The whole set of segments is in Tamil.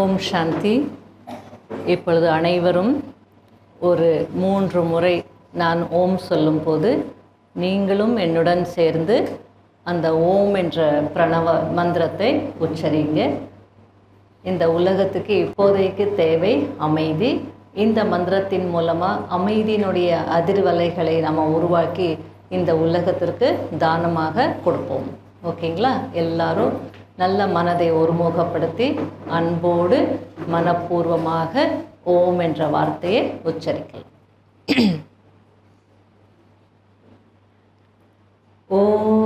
ஓம் சாந்தி. இப்பொழுது அனைவரும் ஒரு மூன்று முறை நான் ஓம் சொல்லும்போது நீங்களும் என்னுடன் சேர்ந்து அந்த ஓம் என்ற பிரணவ மந்திரத்தை உச்சரிங்க. இந்த உலகத்துக்கு இப்போதைக்கு தேவை அமைதி. இந்த மந்திரத்தின் மூலமாக அமைதியினுடைய அதிர்வலைகளை நம்ம உருவாக்கி இந்த உலகத்திற்கு தானமாக கொடுப்போம். ஓகேங்களா? எல்லாரும் நல்ல மனதை ஒருமுகப்படுத்தி அன்போடு மனப்பூர்வமாக ஓம் என்ற வார்த்தையை உச்சரிக்கலாம். ஓம்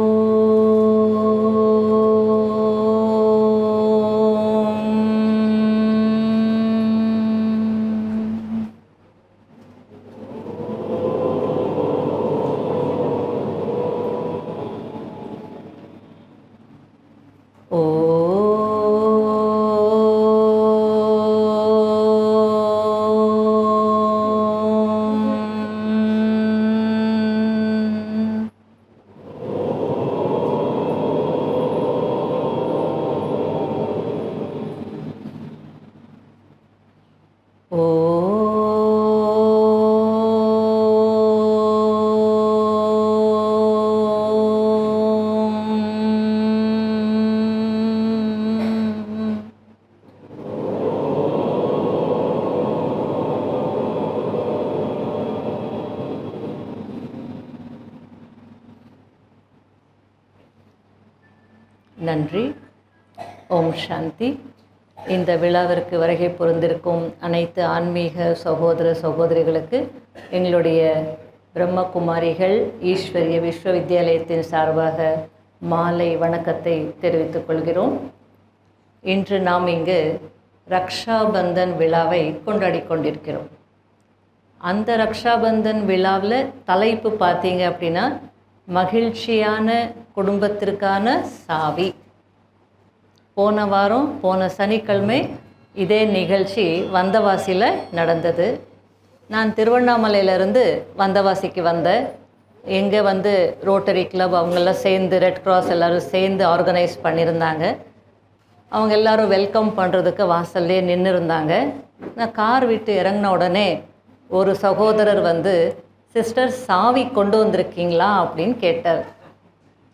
நன்றி. ஓம் சாந்தி. இந்த விழாவிற்கு வருகை பொருந்திருக்கும் அனைத்து ஆன்மீக சகோதர சகோதரிகளுக்கு எங்களுடைய பிரம்மகுமாரிகள் ஈஸ்வரிய விஸ்வவித்யாலயத்தின் சார்பாக மாலை வணக்கத்தை தெரிவித்துக் கொள்கிறோம். இன்று நாம் இங்கு ரக்ஷாபந்தன் விழாவை கொண்டாடி கொண்டிருக்கிறோம். அந்த ரக்ஷாபந்தன் விழாவில் தலைப்பு பார்த்தீங்க அப்படின்னா மகிழ்ச்சியான குடும்பத்திற்கான சாவி. போன வாரம் போன சனிக்கிழமை இதே நிகழ்ச்சி வந்தவாசியில் நடந்தது. நான் திருவண்ணாமலையிலேருந்து வந்தவாசிக்கு வந்தேன். எங்கே வந்து ரோட்டரி கிளப் அவங்கெல்லாம் சேர்ந்து ரெட் கிராஸ் எல்லோரும் சேர்ந்து ஆர்கனைஸ் பண்ணியிருந்தாங்க. அவங்க எல்லாரும் வெல்கம் பண்ணுறதுக்கு வாசல்லே நின்று இருந்தாங்க நான் கார் விட்டு இறங்கின உடனே ஒரு சகோதரர் வந்து சிஸ்டர் சாவி கொண்டு வந்திருக்கீங்களா? அப்படின்னு கேட்டார்.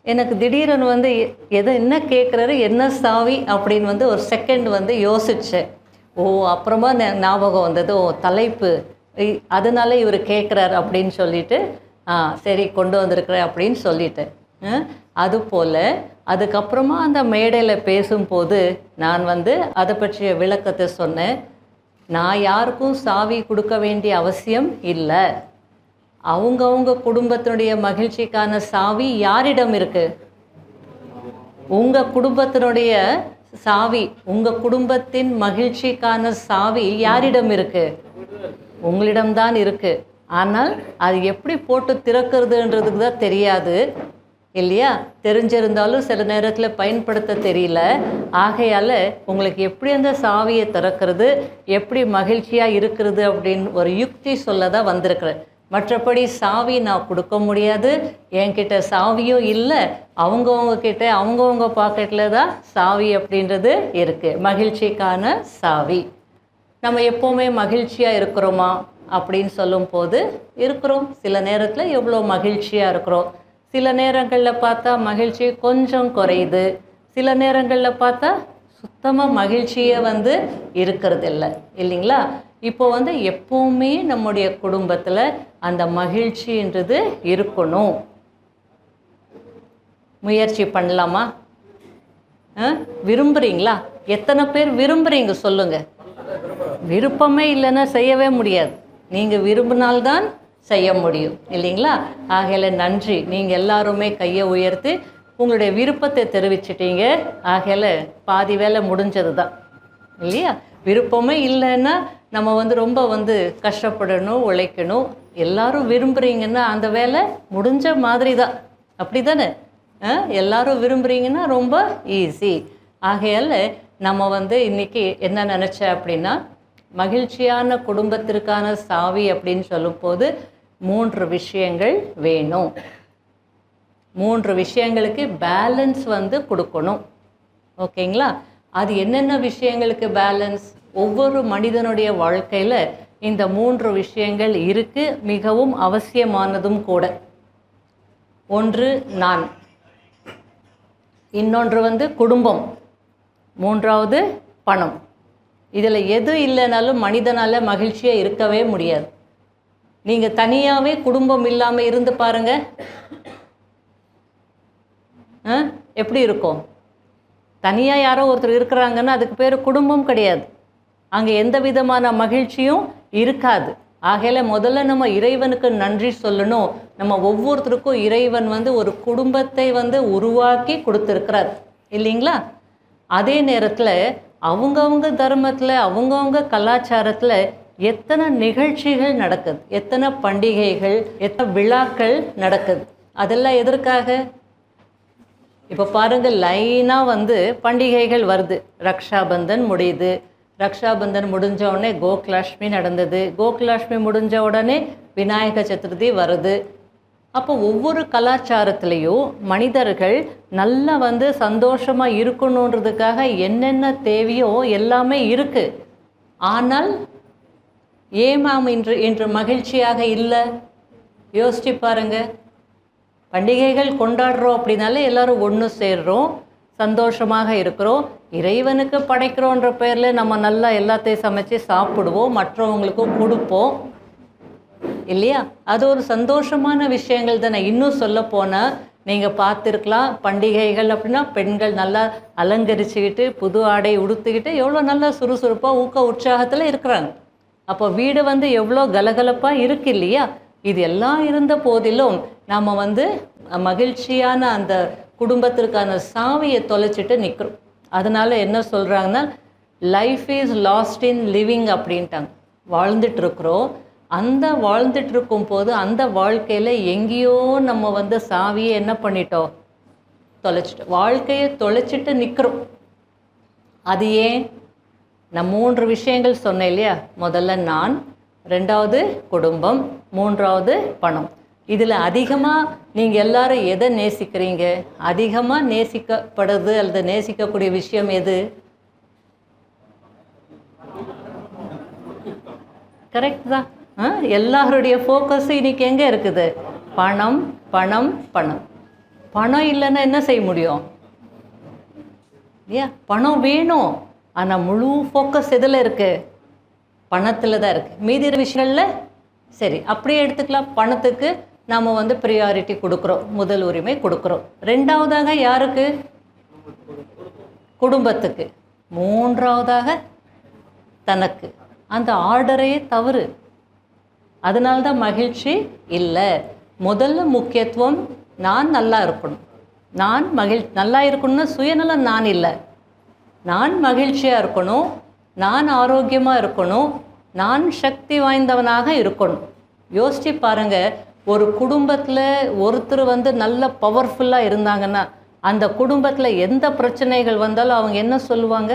எனக்கு திடீரெனு வந்து எ- எதை என்ன கேட்குறாரு என்ன சாவி அப்படின்னு வந்து ஒரு செகண்ட் வந்து யோசித்தேன் ஓ அப்புறமா ஞாபகம் வந்தது ஓ தலைப்பு. இ- அதனால இவர் கேட்குறாரு அப்படின்னு சொல்லிட்டு ஆ சரி கொண்டு வந்திருக்கிறேன் அப்படின்னு சொல்லிட்டேன் அது அதுபோல் அதுக்கப்புறமா அந்த மேடையில் பேசும்போது நான் வந்து அதை பற்றிய விளக்கத்தை சொன்னேன். நான் யாருக்கும் சாவி கொடுக்க வேண்டிய அவசியம் இல்லை. அவங்கவுங்க குடும்பத்தினுடைய மகிழ்ச்சிக்கான சாவி யாரிடம் இருக்கு? உங்கள் குடும்பத்தினுடைய சாவி உங்கள் குடும்பத்தின் மகிழ்ச்சிக்கான சாவி யாரிடம் இருக்கு? உங்களிடம்தான் இருக்கு. ஆனால் அது எப்படி போட்டு திறக்கிறதுன்றதுக்கு தான் தெரியாது. இல்லையா? தெரிஞ்சிருந்தாலும் சில நேரத்தில் பயன்படுத்த தெரியல. ஆகையால் உங்களுக்கு எப்படி அந்த சாவியை திறக்கிறது எப்படி மகிழ்ச்சியாக இருக்கிறது அப்படின்னு ஒரு யுக்தி சொல்ல தான் வந்திருக்கிறேன் மற்றபடி சாவி நான் கொடுக்க முடியாது. என்கிட்ட சாவியும் இல்லை. அவங்கவுங்க கிட்ட அவங்கவுங்க பாக்கெட்டில் தான் சாவி அப்படின்றது இருக்குது மகிழ்ச்சிக்கான சாவி. நம்ம எப்போவுமே மகிழ்ச்சியாக இருக்கிறோமா அப்படின்னு சொல்லும்போது இருக்கிறோம். சில நேரத்தில் எவ்வளோ மகிழ்ச்சியாக இருக்கிறோம். சில நேரங்களில் பார்த்தா மகிழ்ச்சி கொஞ்சம் குறையுது. சில நேரங்களில் பார்த்தா சுத்தமாக மகிழ்ச்சியே வந்து இருக்கிறதில்ல. இல்லைங்களா? இப்போ வந்து எப்போவுமே நம்முடைய குடும்பத்தில் அந்த மகிழ்ச்சின்றது இருக்கணும். முயற்சி பண்ணலாமா? ஆ? விரும்புறீங்களா? எத்தனை பேர் விரும்புறீங்க சொல்லுங்க. விருப்பமே இல்லைன்னா செய்யவே முடியாது. நீங்கள் விரும்பினால்தான் செய்ய முடியும். இல்லைங்களா? ஆகையில் நன்றி. நீங்கள் எல்லாருமே கையை உயர்த்தி உங்களுடைய விருப்பத்தை தெரிவிச்சிட்டீங்க. ஆகையில் பாதி வேலை முடிஞ்சது தான் இல்லையா? விருப்பமே இல்லைன்னா நம்ம வந்து ரொம்ப வந்து கஷ்டப்படணும் உழைக்கணும். எல்லாரும் விரும்புகிறீங்கன்னா அந்த வேலை முடிஞ்ச மாதிரி தான் அப்படி தானே எல்லாரும் விரும்புகிறீங்கன்னா ரொம்ப ஈஸி ஆகையால் நம்ம வந்து இன்றைக்கி என்ன நினச்சேன் அப்படின்னா மகிழ்ச்சியான குடும்பத்திற்கான சாவி அப்படின்னு சொல்லும்போது மூன்று விஷயங்கள் வேணும். மூன்று விஷயங்களுக்கு பேலன்ஸ் வந்து கொடுக்கணும். ஓகேங்களா? அது என்னென்ன விஷயங்களுக்கு பேலன்ஸ் ஒவ்வொரு மனிதனுடைய வாழ்க்கையில் இந்த மூன்று விஷயங்கள் இருக்கு மிகவும் அவசியமானதும் கூட. ஒன்று நான். இன்னொன்று வந்து குடும்பம். மூன்றாவது பணம். இதில் எது இல்லைனாலும் மனிதனால் மகிழ்ச்சியாக இருக்கவே முடியாது. நீங்கள் தனியாகவே குடும்பம் இல்லாமல் இருந்து பாருங்க. எப்படி இருக்கும்? தனியாக யாரோ ஒருத்தர் இருக்கிறாங்கன்னா அதுக்கு பேர் குடும்பம் கிடையாது. அங்கே எந்த விதமான மகிழ்ச்சியும் இருக்காது. ஆகையில முதல்ல நம்ம இறைவனுக்கு நன்றி சொல்லணும். நம்ம ஒவ்வொருத்தருக்கும் இறைவன் வந்து ஒரு குடும்பத்தை வந்து உருவாக்கி கொடுத்துருக்கிறார். இல்லைங்களா? அதே நேரத்தில் அவங்கவுங்க தர்மத்தில் அவங்கவுங்க கலாச்சாரத்தில் எத்தனை நிகழ்ச்சிகள் நடக்குது? எத்தனை பண்டிகைகள் எத்தனை விழாக்கள் நடக்குது? அதெல்லாம் எதற்காக? இப்போ பாருங்கள் லைனாக வந்து பண்டிகைகள் வருது. ரக்ஷாபந்தன் முடியுது. ரக்ஷாபந்தன் முடிஞ்ச உடனே கோகுலாஷ்மி நடந்தது. கோகுலாஷ்மி முடிஞ்ச உடனே விநாயக சதுர்த்தி வருது. அப்போ ஒவ்வொரு கலாச்சாரத்திலையும் மனிதர்கள் நல்லா வந்து சந்தோஷமாக இருக்கணுன்றதுக்காக என்னென்ன தேவையோ எல்லாமே இருக்குது ஆனால் ஏன் இன்று இன்று மகிழ்ச்சியாக இல்லை. யோசிச்சு பாருங்க. பண்டிகைகள் கொண்டாடுறோம் அப்படின்னாலே எல்லோரும் ஒன்று சேர்றோம். சந்தோஷமாக இருக்கிறோம். இறைவனுக்கு படைக்கிறோன்ற பேரில் நம்ம நல்லா எல்லாத்தையும் சமைச்சு சாப்பிடுவோம். மற்றவங்களுக்கும் கொடுப்போம். இல்லையா? அது ஒரு சந்தோஷமான விஷயங்கள் தானே. இன்னும் சொல்ல போனால் நீங்கள் பார்த்துருக்கலாம் பண்டிகைகள் அப்படின்னா பெண்கள் நல்லா அலங்கரிச்சுக்கிட்டு புது ஆடை உடுத்துக்கிட்டு எவ்வளோ நல்லா சுறுசுறுப்பாக ஊக்க உற்சாகத்தில் இருக்கிறாங்க. அப்போ வீடு வந்து எவ்வளோ கலகலப்பாக இருக்கு இல்லையா? இது எல்லாம் இருந்த போதிலும் நாம் வந்து மகிழ்ச்சியான அந்த குடும்பத்திற்கான சாவியை தொலைச்சிட்டு நிற்கிறோம் அதனால என்ன சொல்கிறாங்கன்னா life is lost in living அப்படின்ட்டாங்க. வாழ்ந்துட்டுருக்குறோம். அந்த வாழ்ந்துட்டுருக்கும் போது அந்த வாழ்க்கையில் எங்கேயோ நம்ம வந்து சாவியை என்ன பண்ணிட்டோம்? தொலைச்சிட்டோம். வாழ்க்கையை தொலைச்சிட்டு நிற்கிறோம் அது ஏன்? நான் மூன்று விஷயங்கள் சொன்னேன் இல்லையா? முதல்ல நான் ரெண்டாவது குடும்பம் மூன்றாவது பணம். இதில் அதிகமாக நீங்கள் எல்லாரும் எதை நேசிக்கிறீங்க? அதிகமாக நேசிக்கப்படுது அல்லது நேசிக்கக்கூடிய விஷயம் எது? கரெக்ட் தான். ஆ எல்லாருடைய ஃபோக்கஸும் இன்னைக்கு எங்கே இருக்குது? பணம் பணம் பணம். பணம் இல்லைன்னா என்ன செய்ய முடியும்? இல்லையா? பணம் வேணும். ஆனால் முழு ஃபோக்கஸ் எதில் இருக்குது பணத்தில் தான் இருக்குது மீதி விஷயங்களில் சரி அப்படியே எடுத்துக்கலாம். பணத்துக்கு நாம் வந்து ப்ரியாரிட்டி கொடுக்குறோம் முதல் உரிமை கொடுக்குறோம். ரெண்டாவதாக யாருக்கு? குடும்பத்துக்கு. மூன்றாவதாக தனக்கு. அந்த ஆர்டரே தவறு. அதனால்தான் மகிழ்ச்சி இல்லை. முதல்ல முக்கியத்துவம் நான் நல்லா இருக்கணும். நான் மகிழ் நல்லா இருக்கணும்னா சுயநலம் நான் இல்லை. நான் மகிழ்ச்சியாக இருக்கணும். நான் ஆரோக்கியமாக இருக்கணும். நான் சக்தி வாய்ந்தவனாக இருக்கணும். யோசிச்சு பாருங்கள் ஒரு குடும்பத்தில் ஒருத்தர் வந்து நல்ல பவர்ஃபுல்லாக இருந்தாங்கன்னா அந்த குடும்பத்தில் எந்த பிரச்சனைகள் வந்தாலும் அவங்க என்ன சொல்லுவாங்க?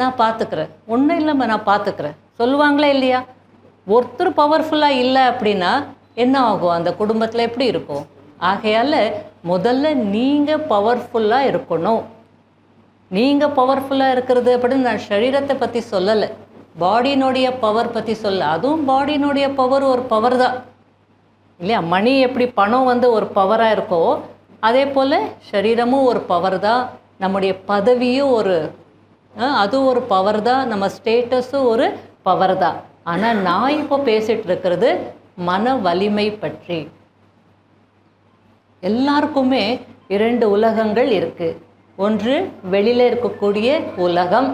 நான் பார்த்துக்கிறேன் ஒன்றும் இல்லைம்மா நான் பார்த்துக்கிறேன் சொல்லுவாங்களா இல்லையா? ஒருத்தர் பவர்ஃபுல்லாக இல்லை அப்படின்னா என்ன ஆகும்? அந்த குடும்பத்தில் எப்படி இருக்கும்? ஆகையால் முதல்ல நீங்கள் பவர்ஃபுல்லாக இருக்கணும். நீங்கள் பவர்ஃபுல்லாக இருக்கிறது அப்படின்னு நான் சரீரத்தை பற்றி சொல்லலை. பாடியினுடைய பவர் பற்றி சொல்ல அதுவும் பாடியினுடைய பவர் ஒரு பவர் தான். இல்லையா? மணி எப்படி பணம் வந்து ஒரு பவராக இருக்கோ அதே போல் சரீரமும் ஒரு பவர் தான். நம்முடைய பதவியும் ஒரு அதுவும் ஒரு பவர் தான். நம்ம ஸ்டேட்டஸும் ஒரு பவர் தான். ஆனால் நான் இப்போ பேசிகிட்டு இருக்கிறது மன வலிமை பற்றி. எல்லாருக்குமே இரண்டு உலகங்கள் இருக்குது ஒன்று வெளியில் இருக்கக்கூடிய உலகம்.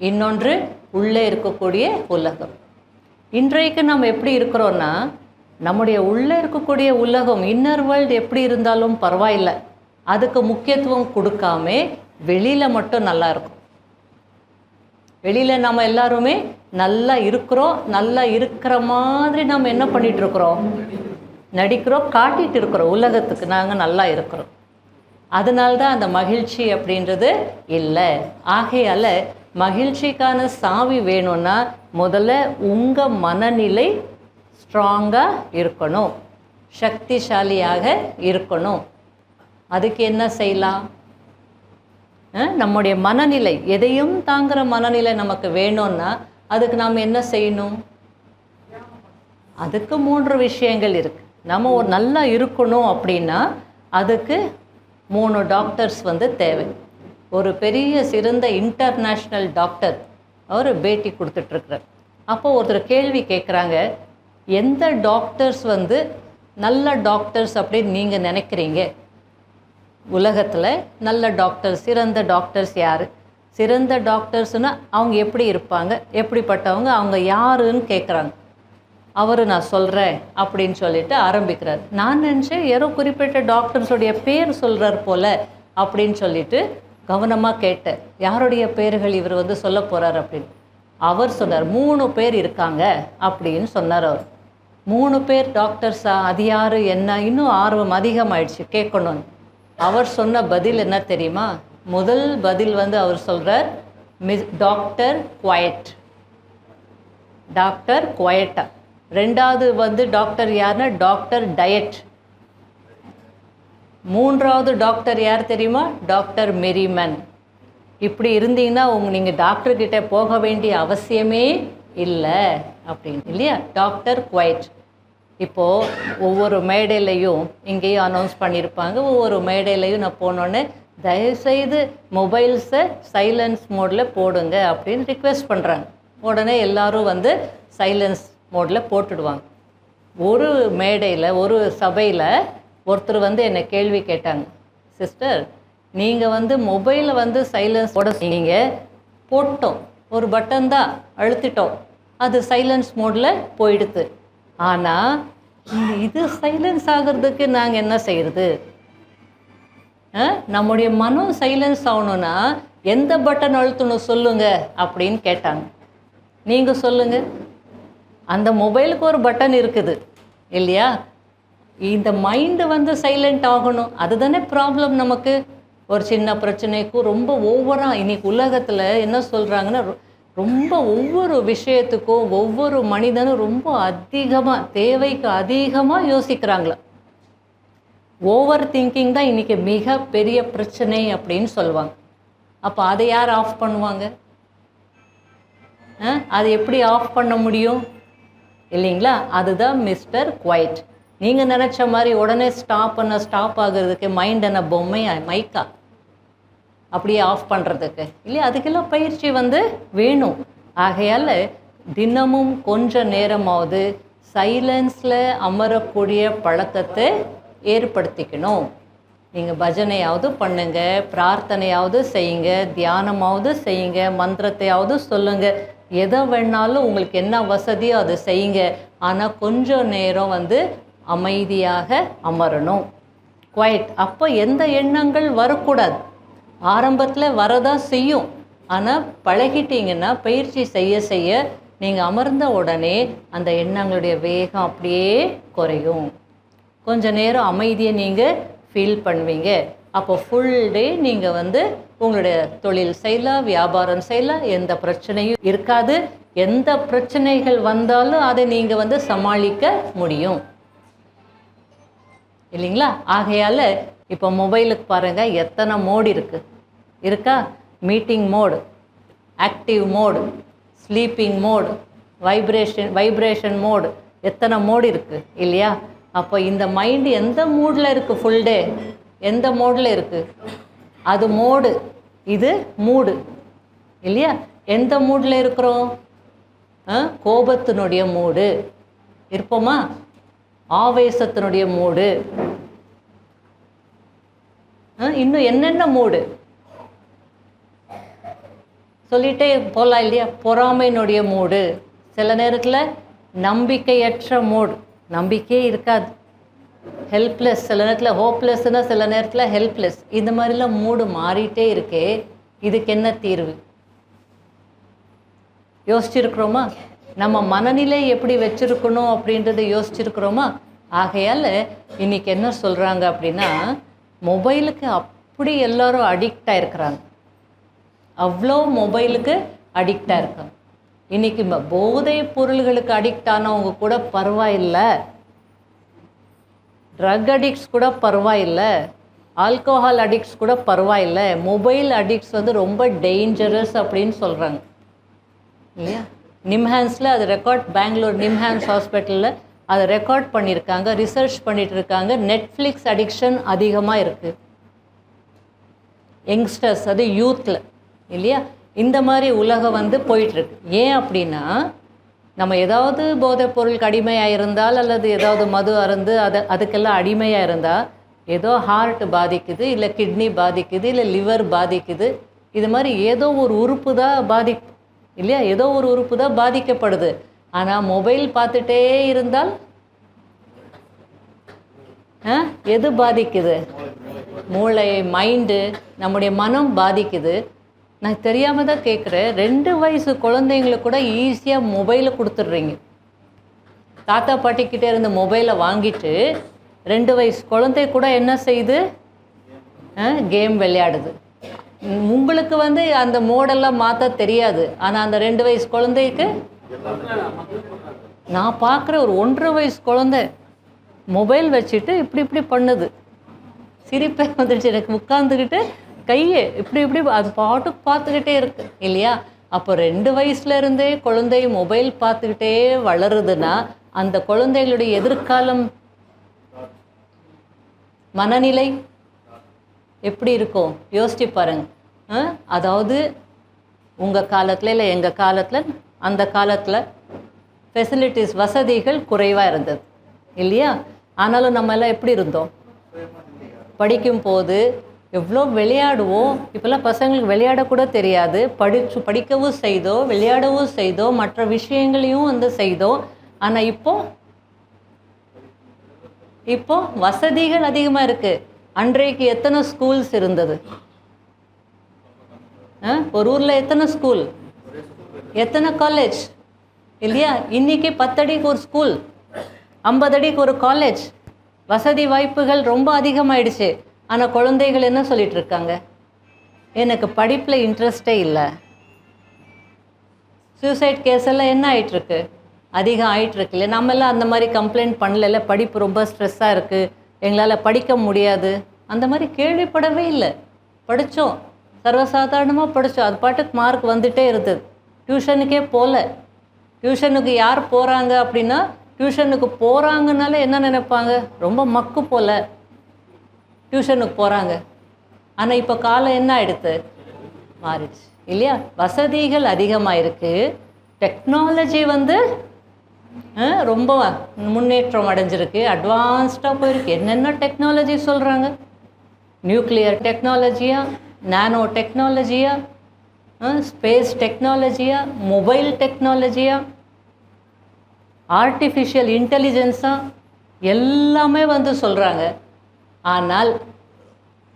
இன்னொன்று உள்ளே இருக்கக்கூடிய உலகம். இன்றைக்கு நம்ம எப்படி இருக்கிறோன்னா நம்முடைய உள்ளே இருக்கக்கூடிய உலகம் இன்னர் வேர்ல்டு எப்படி இருந்தாலும் பரவாயில்லை. அதுக்கு முக்கியத்துவம் கொடுக்காம வெளியில மட்டும் நல்லா இருக்கும். வெளியில் நம்ம எல்லாருமே நல்லா இருக்கிறோம் நல்லா இருக்கிற மாதிரி நம்ம என்ன பண்ணிட்டு இருக்கிறோம்? நடிக்கிறோம் காட்டிட்டு இருக்கிறோம் உலகத்துக்கு நாங்கள் நல்லா இருக்கிறோம். அதனால்தான் அந்த மகிழ்ச்சி அப்படின்றது இல்லை. ஆகையால் மகிழ்ச்சிக்கான சாவி வேணும்னா முதல்ல உங்கள் மனநிலை ஸ்ட்ராங்காக இருக்கணும். சக்திசாலியாக இருக்கணும். அதுக்கு என்ன செய்யலாம்? நம்முடைய மனநிலை எதையும் தாங்குகிற மனநிலை நமக்கு வேணும்னா அதுக்கு நாம் என்ன செய்யணும்? அதுக்கு மூன்று விஷயங்கள் இருக்குது நம்ம ஒரு நல்லா இருக்கணும் அப்படின்னா அதுக்கு மூணு டாக்டர்ஸ் வந்து தேவை. ஒரு பெரிய சிறந்த இன்டர்நேஷ்னல் டாக்டர் அவர் பேட்டி கொடுத்துட்ருக்குறார். அப்போ ஒருத்தர் கேள்வி கேட்குறாங்க எந்த டாக்டர்ஸ் வந்து நல்ல டாக்டர்ஸ் அப்படின்னு நீங்கள் நினைக்கிறீங்க? உலகத்தில் நல்ல டாக்டர்ஸ் சிறந்த டாக்டர்ஸ் யார்? சிறந்த டாக்டர்ஸ்னால் அவங்க எப்படி இருப்பாங்க? எப்படிப்பட்டவங்க? அவங்க யாருன்னு கேட்குறாங்க அவர் நான் சொல்கிறேன் அப்படின்னு சொல்லிட்டு ஆரம்பிக்கிறார். நான் நினச்சேன் யாரோ குறிப்பிட்ட டாக்டர்ஸுடைய பேர் சொல்கிறார் போல் அப்படின்னு சொல்லிட்டு கவனமாக கேட்டேன் யாருடைய பேர்கள் இவர் வந்து சொல்ல போகிறார் அப்படின்னு. அவர் சொன்னார் மூணு பேர் இருக்காங்க அப்படின்னு சொன்னார் அவர். மூணு பேர் டாக்டர்ஸா? அது யார்? என்ன? இன்னும் ஆர்வம் அதிகமாயிடுச்சு கேட்கணும்னு. அவர் சொன்ன பதில் என்ன தெரியுமா? முதல் பதில் வந்து அவர் சொல்கிறார் மிஸ் டாக்டர் குவயட் டாக்டர் குவயட்டா ரெண்டாவது வந்து டாக்டர் யாருன்னா? Doctor diet. மூன்றாவது டாக்டர் யார் தெரியுமா? Doctor Merryman. இப்படி இருந்தீங்கன்னா உங்க நீங்கள் டாக்டர்கிட்ட போக வேண்டிய அவசியமே இல்லை அப்படின்னு இல்லையா? Doctor quiet. இப்போது ஒவ்வொரு மேடையிலையும் இங்கேயும் அனௌன்ஸ் பண்ணியிருப்பாங்க. ஒவ்வொரு மேடையிலையும் நான் போனோன்னே தயவுசெய்து மொபைல்ஸை சைலன்ஸ் மோடில் போடுங்க அப்படின்னு ரிக்வெஸ்ட் பண்ணுறாங்க உடனே எல்லாரும் வந்து சைலன்ஸ் மோடில் போட்டுடுவாங்க. ஒரு மேடையில் ஒரு சபையில் ஒருத்தர் வந்து என்னை கேள்வி கேட்டாங்க. சிஸ்டர் நீங்கள் வந்து மொபைலை வந்து சைலன்ஸ் போட நீங்கள் போட்டோம். ஒரு பட்டன் தான் அழுத்திட்டோம். அது சைலன்ஸ் மோடில் போயிடுது. ஆனால் இது சைலன்ஸ் ஆகிறதுக்கு நாங்கள் என்ன செய்கிறது நம்முடைய மனம் சைலன்ஸ் ஆகணும்னா எந்த பட்டன் அழுத்தணும் சொல்லுங்க அப்படின்னு கேட்டாங்க. நீங்கள் சொல்லுங்க. அந்த மொபைலுக்கு ஒரு பட்டன் இருக்குது. இல்லையா? இந்த மைண்டு வந்து சைலண்ட் ஆகணும். அதுதானே ப்ராப்ளம் நமக்கு? ஒரு சின்ன பிரச்சனைக்கும் ரொம்ப ஓவராக இன்னைக்கு உலகத்தில் என்ன சொல்கிறாங்கன்னா ரொம்ப ஒவ்வொரு விஷயத்துக்கும் ஒவ்வொரு மனிதனும் ரொம்ப அதிகமாக தேவைக்கு அதிகமாக யோசிக்கிறாங்களா ஓவர் திங்கிங் தான் இன்றைக்கி மிகப்பெரிய பிரச்சனை அப்படின்னு சொல்லுவாங்க. அப்போ அதை யார் ஆஃப் பண்ணுவாங்க? ஆ? எப்படி ஆஃப் பண்ண முடியும்? இல்லைங்களா? அதுதான் மிஸ்டர் குவைட் நீங்கள் நினச்ச மாதிரி உடனே ஸ்டாப் பண்ண ஸ்டாப் ஆகுறதுக்கு மைண்ட் என்ன பொம்மையா மைக்கா அப்படியே ஆஃப் பண்ணுறதுக்கு இல்லையா? அதுக்கெல்லாம் பயிற்சி வந்து வேணும். ஆகையால் தினமும் கொஞ்ச நேரமாவது சைலன்ஸில் அமரக்கூடிய பழக்கத்தை ஏற்படுத்திக்கணும். நீங்கள் பஜனையாவது பண்ணுங்க பிரார்த்தனையாவது செய்யுங்க தியானமாவது செய்யுங்க மந்திரத்தையாவது சொல்லுங்க. எதை வேணாலும் உங்களுக்கு என்ன வசதியோ அதை செய்யுங்க. ஆனால் கொஞ்சம் நேரம் வந்து அமைதியாக அமரணும். குவைட் அப்போ எந்த எண்ணங்கள் வரக்கூடாது. ஆரம்பத்தில் வரதான் செய்யும். ஆனால் பழகிட்டீங்கன்னா பயிற்சி செய்ய செய்ய நீங்கள் அமர்ந்த உடனே அந்த எண்ணங்களுடைய வேகம் அப்படியே குறையும். கொஞ்ச நேரம் அமைதியை நீங்கள் ஃபீல் பண்ணுவீங்க. அப்போ ஃபுல் டே நீங்கள் வந்து உங்களுடைய தொழில் செய்யலாம் வியாபாரம் செய்யலாம் எந்த பிரச்சனையும் இருக்காது. எந்த பிரச்சனைகள் வந்தாலும் அதை நீங்கள் வந்து சமாளிக்க முடியும். இல்லைங்களா? ஆகையால் இப்போ மொபைலுக்கு பாருங்கள் எத்தனை மோடு இருக்குது இருக்கா? Meeting mode active mode sleeping mode vibration vibration mode எத்தனை மோடு இருக்குது இல்லையா? அப்போ இந்த மைண்டு எந்த மூடில் இருக்குது ஃபுல் டே எந்த மோடில் இருக்குது அது மோடு இது மூடு இல்லையா? எந்த மூடில் இருக்கிறோம்? ஆ? கோபத்தினுடைய மூடு இருப்போமா? ஆவேசத்தினுடைய மூடு இன்னும் என்னென்ன மூடு? சொல்லிட்டே போகலாம் இல்லையா? பொறாமையினுடைய மூடு. சில நேரத்தில் நம்பிக்கையற்ற மூடு. நம்பிக்கையே இருக்காது. ஹெல்ப்லெஸ் சில நேரத்தில் ஹோப்லெஸ்னா சில நேரத்தில் ஹெல்ப்லெஸ் இந்த மாதிரிலாம் மூடு மாறிட்டே இருக்கே. இதுக்கு என்ன தீர்வு? யோசிச்சிருக்கிறோமா? நம்ம மனநிலை எப்படி வச்சுருக்கணும் அப்படின்றத யோசிச்சிருக்கிறோமா? ஆகையால் இன்றைக்கி என்ன சொல்கிறாங்க அப்படின்னா மொபைலுக்கு அப்படி எல்லாரும் அடிக்ட் ஆயிருக்கிறாங்க. அவ்வளோ மொபைலுக்கு அடிக்டாக இருக்காங்க இன்னைக்கு போதை போதைப் பொருள்களுக்கு அடிக்ட் ஆனவங்க கூட பரவாயில்லை. ட்ரக் அடிக்ட்ஸ் கூட பரவாயில்லை. ஆல்கோஹால் அடிக்ட்ஸ் கூட பரவாயில்லை. மொபைல் அடிக்ட்ஸ் வந்து ரொம்ப டேஞ்சரஸ் அப்படின்னு சொல்கிறாங்க இல்லையா? நிம்ஹான்ஸில் அது ரெக்கார்ட் பெங்களூர் நிம்ஹான்ஸ் ஹாஸ்பிட்டலில் அதை ரெக்கார்ட் பண்ணியிருக்காங்க ரிசர்ச் பண்ணிட்டு இருக்காங்க நெட்ஃப்ளிக்ஸ் அடிக்ஷன் அதிகமாக இருக்குது யங்ஸ்டர்ஸ் அது யூத்தில் இல்லையா? இந்த மாதிரி உலகம் வந்து போயிட்டுருக்கு. ஏன் அப்படின்னா நம்ம ஏதாவது போதைப் பொருளுக்கு அடிமையாக இருந்தால் அல்லது ஏதாவது மது அருந்து அதை அதுக்கெல்லாம் அடிமையாக இருந்தால் ஏதோ ஹார்ட் பாதிக்குது இல்லை கிட்னி பாதிக்குது இல்லை லிவர் பாதிக்குது. இது மாதிரி ஏதோ ஒரு உறுப்பு தான் பாதி இல்லையா? ஏதோ ஒரு உறுப்பு தான் பாதிக்கப்படுது. ஆனால் மொபைல் பார்த்துட்டே இருந்தால் ஆ? எது பாதிக்குது? மூளை மைண்டு நம்முடைய மனம் பாதிக்குது. நான் தெரியாமல் தான் கேட்குறேன் ரெண்டு வயசு குழந்தைங்களுக்கு கூட ஈஸியாக மொபைலை கொடுத்துட்றீங்க. தாத்தா பாட்டிக்கிட்டே இருந்த மொபைலை வாங்கிட்டு ரெண்டு வயசு குழந்தை கூட என்ன செய்யுது கேம் விளையாடுது. உங்களுக்கு வந்து அந்த மோடெல்லாம் மாற்ற தெரியாது. ஆனால் அந்த ரெண்டு வயசு குழந்தைக்கு நான் பார்க்குற ஒரு ஒன்றரை வயசு குழந்தை மொபைல் வச்சுட்டு இப்படி இப்படி பண்ணுது. சிரிப்பே வந்துடுச்சு. எனக்கு உட்காந்துக்கிட்டு கையை இப்படி இப்படி அது பாட்டுக்கு பார்த்துக்கிட்டே இருக்கு இல்லையா? அப்போ ரெண்டு வயசுல இருந்தே குழந்தை மொபைல் பார்த்துக்கிட்டே வளருதுன்னா அந்த குழந்தைகளுடைய எதிர்காலம் மனநிலை எப்படி இருக்கும்? யோசிச்சு பாருங்க. ஆ? அதாவது உங்கள் காலத்தில் இல்லை எங்கள் காலத்தில் அந்த காலத்தில் ஃபெசிலிட்டிஸ் வசதிகள் குறைவாக இருந்தது. இல்லையா? ஆனாலும் நம்ம எல்லாம் எப்படி இருந்தோம்? படிக்கும் போது எவ்வளோ விளையாடுவோம்? இப்போல்லாம் பசங்களுக்கு விளையாடக்கூட தெரியாது. படிச்சு படிக்கவும் செய்தோம் விளையாடவும் செய்தோம் மற்ற விஷயங்களையும் வந்து செய்தோம். ஆனால் இப்போ இப்போ வசதிகள் அதிகமாக இருக்குது அன்றைக்கு எத்தனை ஸ்கூல்ஸ் இருந்தது? ஆ? ஒரு ஊரில் எத்தனை ஸ்கூல் எத்தனை காலேஜ் இல்லையா? இன்னைக்கு பத்தடிக்கு ஒரு ஸ்கூல் ஐம்பது அடிக்கு ஒரு காலேஜ் வசதி வாய்ப்புகள் ரொம்ப அதிகமாயிடுச்சு. ஆனால் குழந்தைகள் என்ன சொல்லிட்டு இருக்காங்க? எனக்கு படிப்பில் இன்ட்ரெஸ்டே இல்லை. சூசைட் கேஸ் எல்லாம் என்ன ஆயிட்டுருக்கு? அதிகம் ஆயிட்டிருக்கு இல்லை நம்மெல்லாம் அந்த மாதிரி கம்ப்ளைண்ட் பண்ணல படிப்பு ரொம்ப ஸ்ட்ரெஸ்ஸாக இருக்குது எங்களால் படிக்க முடியாது. அந்த மாதிரி கேள்விப்படவே இல்லை. படித்தோம் சர்வசாதாரணமாக படித்தோம் அது பாட்டுக்கு மார்க் வந்துட்டே இருந்தது. டியூஷனுக்கே போகல டியூஷனுக்கு யார் போகிறாங்க அப்படின்னா டியூஷனுக்கு போகிறாங்கனால என்ன நினைப்பாங்க? ரொம்ப மக்கு போல டியூஷனுக்கு போகிறாங்க ஆனால் இப்போ காலம் என்ன ஆயிடுத்து? மாறிடுச்சு. இல்லையா? வசதிகள் அதிகமாக இருக்குது டெக்னாலஜி வந்து ரொம்ப முன்னேற்றம் அடைஞ்சிருக்கு. அட்வான்ஸ்டாக போயிருக்கு. என்னென்ன டெக்னாலஜி சொல்கிறாங்க நியூக்ளியர் டெக்னாலஜியாக நானோ டெக்னாலஜியாக ஸ்பேஸ் டெக்னாலஜியா மொபைல் டெக்னாலஜியா ஆர்டிஃபிஷியல் இன்டெலிஜென்ஸாக எல்லாமே வந்து சொல்கிறாங்க ஆனால்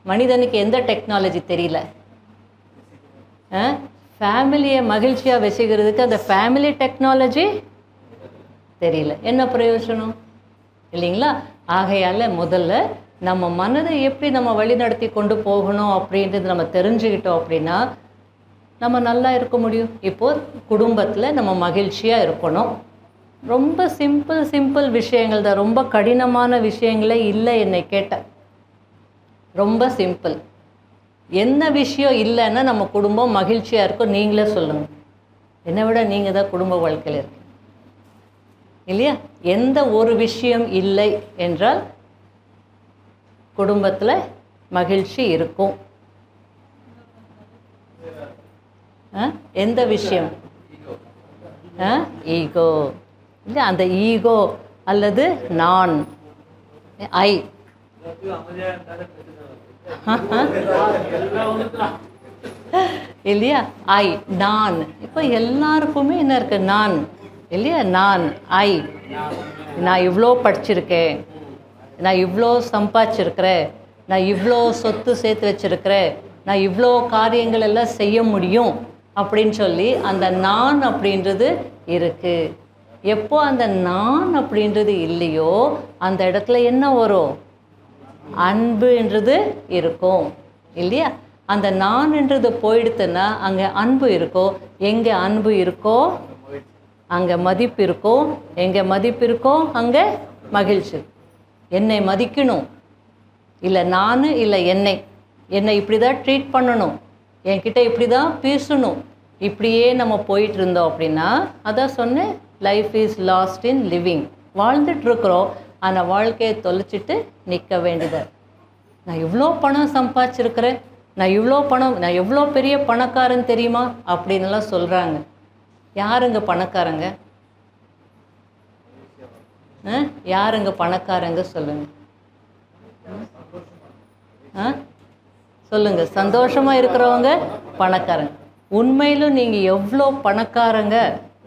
மனிதனுக்கு எந்த டெக்னாலஜி தெரியல. ஃபேமிலியை மகிழ்ச்சியாக வச்சுக்கிறதுக்கு அந்த ஃபேமிலி டெக்னாலஜி தெரியல. என்ன பிரயோஜனம்? இல்லைங்களா? ஆகையால் முதல்ல நம்ம மனதை எப்படி நம்ம வழிநடத்தி கொண்டு போகணும் அப்படின்றது நம்ம தெரிஞ்சுக்கிட்டோம் அப்படின்னா நம்ம நல்லா இருக்க முடியும். இப்போது குடும்பத்தில் நம்ம மகிழ்ச்சியாக இருக்கணும். ரொம்ப சிம்பிள் சிம்பிள் விஷயங்கள் தான். ரொம்ப கடினமான விஷயங்களே இல்லை என்னை கேட்ட. ரொம்ப சிம்பிள் என்ன விஷயம் இல்லைன்னா நம்ம குடும்பம் மகிழ்ச்சியாக இருக்கும் நீங்களே சொல்லுங்கள் என்னை விட நீங்கள் தான் குடும்ப வாழ்க்கையில் இருக்கு இல்லையா? எந்த ஒரு விஷயம் இல்லை என்றால் குடும்பத்தில் மகிழ்ச்சி இருக்கும் ஆ? எந்த விஷயம்? ஈகோ. இல்லை அந்த ஈகோ அல்லது நான். ஐ. இல்லையா? ஐ நான். இப்போ எல்லாருக்குமே என்ன இருக்கு? நான். இல்லையா? நான் ஐ. நான் இவ்வளோ படிச்சிருக்கேன். நான் இவ்வளோ சம்பாதிச்சிருக்கிறேன். நான் இவ்வளோ சொத்து சேர்த்து வச்சிருக்கிறேன். நான் இவ்வளோ காரியங்கள் எல்லாம் செய்ய முடியும். அப்படின்னு சொல்லி அந்த நான் அப்படின்றது இருக்குது எப்போ அந்த நான் அப்படின்றது இல்லையோ அந்த இடத்துல என்ன வரும்? அன்புன்றது இருக்கும். இல்லையா? அந்த நான்ன்றது போயிடுத்துன்னா அங்கே அன்பு இருக்கோ? எங்கே அன்பு இருக்கோ? அங்கே மதிப்பு இருக்கும் எங்கே மதிப்பு இருக்கோ? அங்கே மகிழ்ச்சி. என்னை மதிக்கணும். இல்லை நான் இல்லை என்னை. என்னை இப்படி தான் ட்ரீட் பண்ணணும். என்கிட்ட இப்படி தான் பேசணும். இப்படியே நம்ம போயிட்டு இருந்தோம் அப்படின்னா அதான் சொன்னேன் life is lost in living வாழ்ந்துட்டுருக்குறோம் ஆனால் வாழ்க்கையை தொலைச்சிட்டு நிற்க வேண்டியது. நான் இவ்வளோ பணம் சம்பாதிச்சிருக்கிறேன் நான் இவ்வளோ பணம் நான் எவ்வளோ பெரிய பணக்காரன் தெரியுமா? அப்படின்லாம் சொல்கிறாங்க யாருங்க பணக்காரங்க? ஆ? யாருங்க பணக்காரங்க சொல்லுங்க? ஆ? சொல்லுங்க. சந்தோஷமா இருக்கிறவங்க பணக்காரங்க. உண்மையிலும் நீங்க எவ்வளோ பணக்காரங்க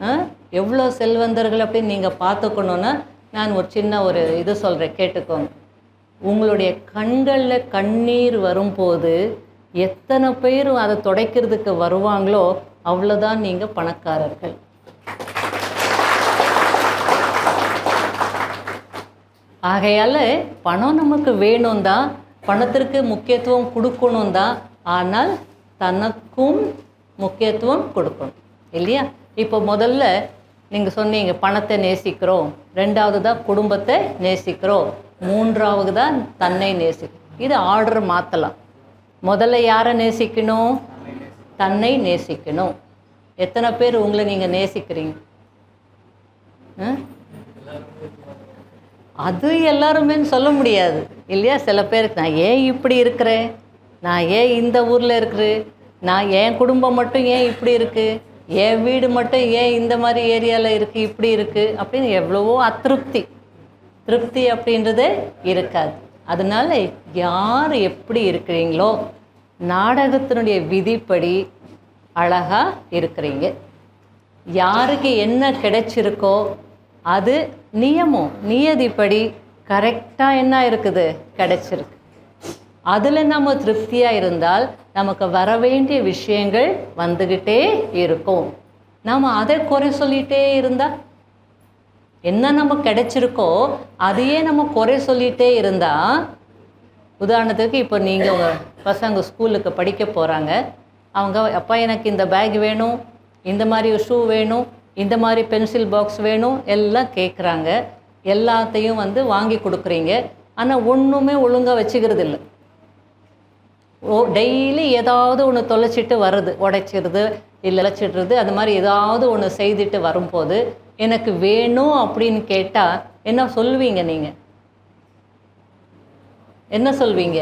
ஆ? எவ்வளோ செல்வந்தர்கள் அப்படின்னு நீங்க பார்த்துக்கணுன்னா நான் ஒரு சின்ன ஒரு இது சொல்றேன் கேட்டுக்கோங்க. உங்களுடைய கண்களில் கண்ணீர் வரும்போது எத்தனை பேர் அதை துடைக்கிறதுக்கு வருவாங்களோ அவ்வளோதான் நீங்க பணக்காரர்கள். ஆகையால் பணம் நமக்கு வேணும் தான் பணத்திற்கு முக்கியத்துவம் கொடுக்கணும் தான் ஆனால் தனக்கும் முக்கியத்துவம் கொடுக்கணும். இல்லையா? இப்போ முதல்ல நீங்கள் சொன்னீங்க பணத்தை நேசிக்கிறோம். ரெண்டாவது தான் குடும்பத்தை நேசிக்கிறோம். மூன்றாவது தான் தன்னை நேசிக்கிறோம். இது ஆர்டர் மாற்றலாம் முதல்ல யாரை நேசிக்கணும்? தன்னை நேசிக்கணும். எத்தனை பேர் உங்களை நீங்கள் நேசிக்கிறீங்க? அது எல்லாருமேன்னு சொல்ல முடியாது. இல்லையா? சில பேருக்கு நான் ஏன் இப்படி இருக்கிறேன்? நான் ஏன் இந்த ஊரில் இருக்கிறேன் நான் என் குடும்பம் மட்டும் ஏன் இப்படி இருக்குது என் வீடு மட்டும் ஏன் இந்த மாதிரி ஏரியாவில் இருக்குது இப்படி இருக்குது அப்படின்னு எவ்வளவோ அதிருப்தி. திருப்தி அப்படின்றதே இருக்காது. அதனால யார் எப்படி இருக்கிறீங்களோ நாடகத்தினுடைய விதிப்படி அழகாக இருக்கிறீங்க. யாருக்கு என்ன கிடைச்சிருக்கோ அது நியமம் நியதிப்படி கரெக்டாக என்ன இருக்குது? கிடைச்சிருக்கு. அதில் நம்ம திருப்தியாக இருந்தால் நமக்கு வர வேண்டிய விஷயங்கள் வந்துக்கிட்டே இருக்கும். நாம் அதை குறை சொல்லிகிட்டே இருந்தால் என்ன நம்ம கிடைச்சிருக்கோ அதையே நம்ம குறை சொல்லிகிட்டே இருந்தால் உதாரணத்துக்கு இப்போ நீங்கள் உங்கள் பசங்க ஸ்கூலுக்கு படிக்க போகிறாங்க அவங்க அப்பா எனக்கு இந்த பேக் வேணும். இந்த மாதிரி ஷூ வேணும். இந்த மாதிரி பென்சில் பாக்ஸ் வேணும் எல்லாம் கேட்குறாங்க எல்லாத்தையும் வந்து வாங்கி கொடுக்குறீங்க. ஆனால் ஒன்றுமே ஒழுங்காக வச்சுக்கிறது இல்லை ஓ டெய்லி ஏதாவது ஒன்று தொலைச்சிட்டு வருது உடைச்சிடுது இல்லை இழைச்சிடுறது அது மாதிரி ஏதாவது ஒன்று செய்துட்டு வரும்போது எனக்கு வேணும் அப்படின்னு கேட்டால் என்ன சொல்லுவீங்க நீங்கள் என்ன சொல்வீங்க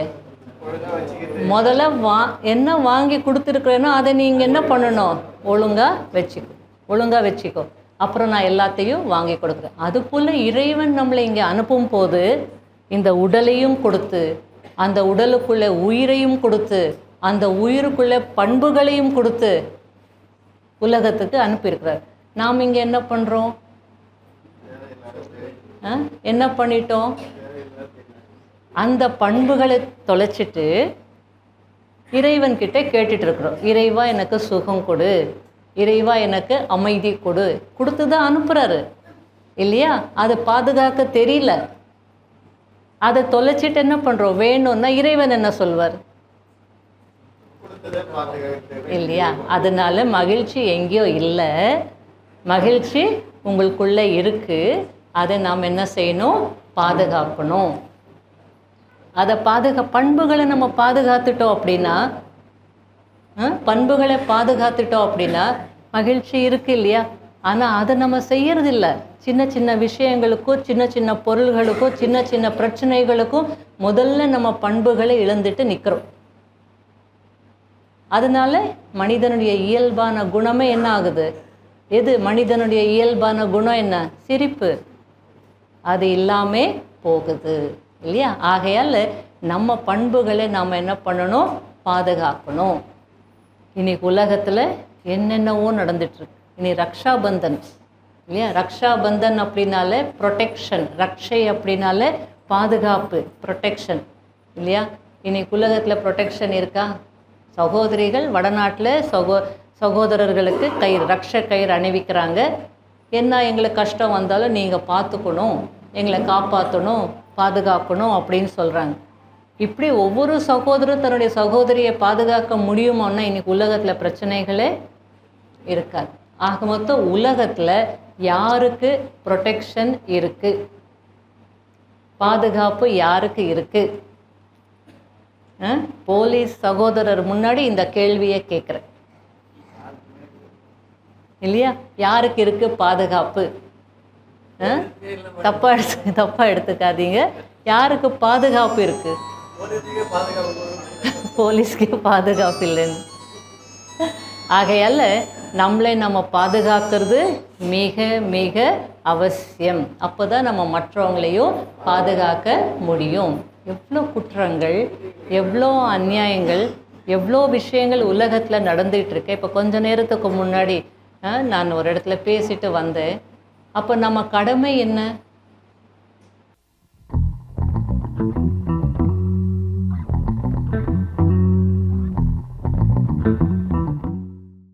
முதல்ல வா என்ன வாங்கி கொடுத்துருக்குறேனோ அதை நீங்கள் என்ன பண்ணணும்? ஒழுங்காக வச்சுக்கணும் ஒழுங்காக வச்சுக்கோ. அப்புறம் நான் எல்லாத்தையும் வாங்கி கொடுக்குறேன். அதுபோல் இறைவன் நம்மளை இங்கே அனுப்பும் போது இந்த உடலையும் கொடுத்து அந்த உடலுக்குள்ளே உயிரையும் கொடுத்து அந்த உயிருக்குள்ளே பண்புகளையும் கொடுத்து உலகத்துக்கு அனுப்பியிருக்கிறார். நாம் இங்கே என்ன பண்ணுறோம் என்ன பண்ணிட்டோம்? அந்த பண்புகளை தொலைச்சிட்டு இறைவன்கிட்ட கேட்டுட்டு இருக்கிறோம். இறைவா எனக்கு சுகம் கொடு. இறைவா எனக்கு அமைதி கொடு. கொடுத்து தான் அனுப்புகிறாரு இல்லையா? அதை பாதுகாக்க தெரியல. அதை தொலைச்சிட்டு என்ன பண்ணுறோம் வேணும்னா இறைவன் என்ன சொல்வார்? இல்லையா? அதனால மகிழ்ச்சி எங்கேயோ இல்லை. மகிழ்ச்சி உங்களுக்குள்ளே இருக்கு. அதை நாம் என்ன செய்யணும்? பாதுகாக்கணும். அதை பாதுகா பண்புகளை நம்ம பாதுகாத்துட்டோம் அப்படின்னா ஆ, பண்புகளை பாதுகாத்துட்டோம் அப்படின்னா மகிழ்ச்சி இருக்கு இல்லையா? ஆனால் அதை நம்ம செய்யறதில்ல. சின்ன சின்ன விஷயங்களுக்கும் சின்ன சின்ன பொருள்களுக்கும் சின்ன சின்ன பிரச்சனைகளுக்கும் முதல்ல நம்ம பண்புகளை இழந்துட்டு நிற்கிறோம் அதனால மனிதனுடைய இயல்பான குணமே என்ன ஆகுது? எது? மனிதனுடைய இயல்பான குணம் என்ன? சிரிப்பு. அது இல்லாமே போகுது இல்லையா? ஆகையால் நம்ம பண்புகளை நாம் என்ன பண்ணணும்? பாதுகாக்கணும். இன்னைக்கு உலகத்தில் என்னென்னவோ நடந்துட்டுருக்கு இனி ரக்ஷாபந்தன் இல்லையா? ரக்ஷாபந்தன் அப்படின்னாலே ப்ரொடெக்ஷன் ரக்ஷை அப்படின்னாலே பாதுகாப்பு ப்ரொடெக்ஷன் இல்லையா? இன்னைக்கு உலகத்தில் ப்ரொடெக்ஷன் இருக்கா? சகோதரிகள் வடநாட்டில் சகோ சகோதரர்களுக்கு கயிறு ரக்ஷ கயிறு அணிவிக்கிறாங்க. என்ன எங்களுக்கு கஷ்டம் வந்தாலும் நீங்கள் பார்த்துக்கணும் எங்களை காப்பாற்றணும் பாதுகாக்கணும் அப்படின்னு சொல்கிறாங்க இப்படி ஒவ்வொரு சகோதரரும் தன்னுடைய சகோதரியை பாதுகாக்க முடியுமோன்னா இன்றைக்கி உலகத்தில் பிரச்சனைகளே இருக்காது. ஆக மொத்தம் உலகத்தில் யாருக்கு ப்ரொடெக்ஷன் இருக்குது பாதுகாப்பு யாருக்கு இருக்குது போலீஸ் சகோதரர் முன்னாடி இந்த கேள்வியை கேட்குறேன் இல்லையா? யாருக்கு இருக்கு பாதுகாப்பு? ஆ? தப்பா எடுத்து தப்பா எடுத்துக்காதீங்க. யாருக்கு பாதுகாப்பு இருக்கு? போலீஸ்க்கே பாதுகாப்பு இல்லைன்னு. ஆகையால் நம்மளை நம்ம பாதுகாக்கிறது மிக மிக அவசியம். அப்போ தான் நம்ம மற்றவங்களையும் பாதுகாக்க முடியும். எவ்வளோ குற்றங்கள் எவ்வளோ அநியாயங்கள் எவ்வளோ விஷயங்கள் உலகத்தில் நடந்துகிட்டு இப்போ கொஞ்ச நேரத்துக்கு முன்னாடி நான் ஒரு இடத்துல பேசிட்டு வந்தேன். அப்போ நம்ம கடமை என்ன?